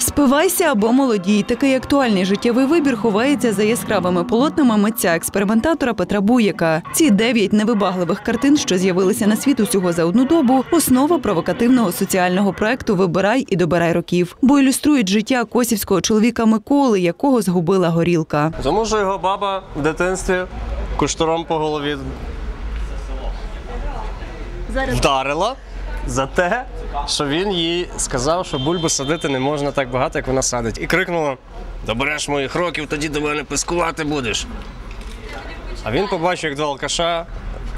Спивайся або молодій. Такий актуальний життєвий вибір ховається за яскравими полотнами митця експериментатора Петра Буєка. Ці дев'ять невибагливих картин, що з'явилися на світ усього за одну добу, основа провокативного соціального проекту Вибирай і добирай років, бо ілюструють життя косівського чоловіка Миколи, якого згубила горілка. Тому що його баба в дитинстві куштуром по голові вдарила за те, що він їй сказав, що бульбу садити не можна так багато, як вона садить. І крикнула: Добереш моїх років, тоді до мене пискувати будеш. А він побачив, як два алкаша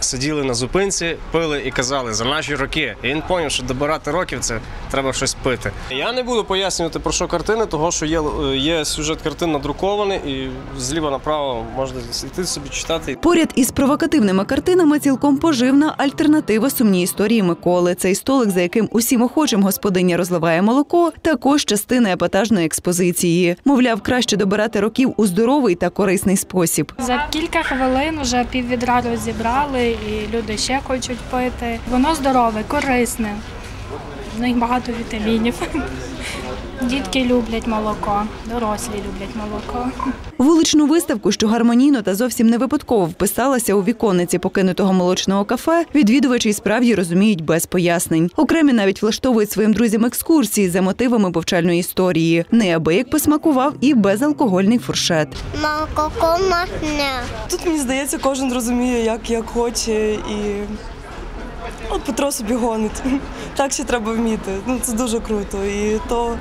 сиділи на зупинці, пили і казали за наші роки. І він зрозумів, що добирати років це треба щось пити. Я не буду пояснювати про що картини, того що є, є сюжет картин надрукований, і зліва направо можна йти собі читати. Поряд із провокативними картинами цілком поживна альтернатива сумній історії Миколи. Цей столик, за яким усім охочим господиня розливає молоко, також частина епатажної експозиції. Мовляв, краще добирати років у здоровий та корисний спосіб. За кілька хвилин вже піввідра розібрали, і люди ще хочуть пити. Воно здорове, корисне. В них багато вітамінів. Дітки люблять молоко, дорослі люблять молоко. Вуличну виставку, що гармонійно та зовсім не випадково вписалася у віконниці покинутого молочного кафе, відвідувачі й справді розуміють без пояснень. Окремі навіть влаштовують своїм друзям екскурсії за мотивами повчальної історії. Неабияк посмакував і безалкогольний фуршет. Молоко можна. Тут мені здається, кожен розуміє, як, як хоче, і от Петро собі гонить. Так ще треба вміти. Ну це дуже круто. І то,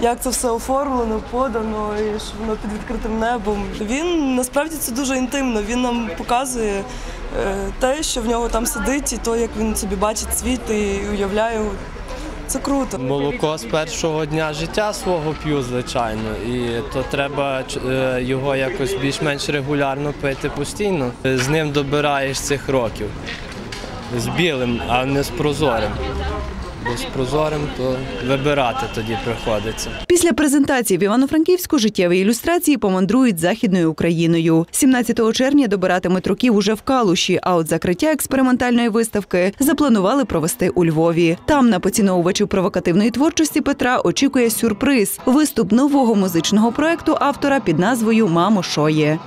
як це все оформлено, подано, і що воно під відкритим небом. Він насправді це дуже інтимно. Він нам показує е, те, що в нього там сидить, і то, як він собі бачить світ і уявляє. Це круто. Молоко з першого дня життя свого п'ю, звичайно, і то треба е, його якось більш-менш регулярно пити постійно. З ним добираєш цих років. З білим, а не з прозорим. Бо з прозорим то вибирати тоді приходиться. Після презентації в Івано-Франківську життєві ілюстрації помандрують західною Україною. 17 червня добиратимуть років уже в Калуші. А от закриття експериментальної виставки запланували провести у Львові. Там на поціновувачів провокативної творчості Петра очікує сюрприз виступ нового музичного проекту автора під назвою Мамо, що є.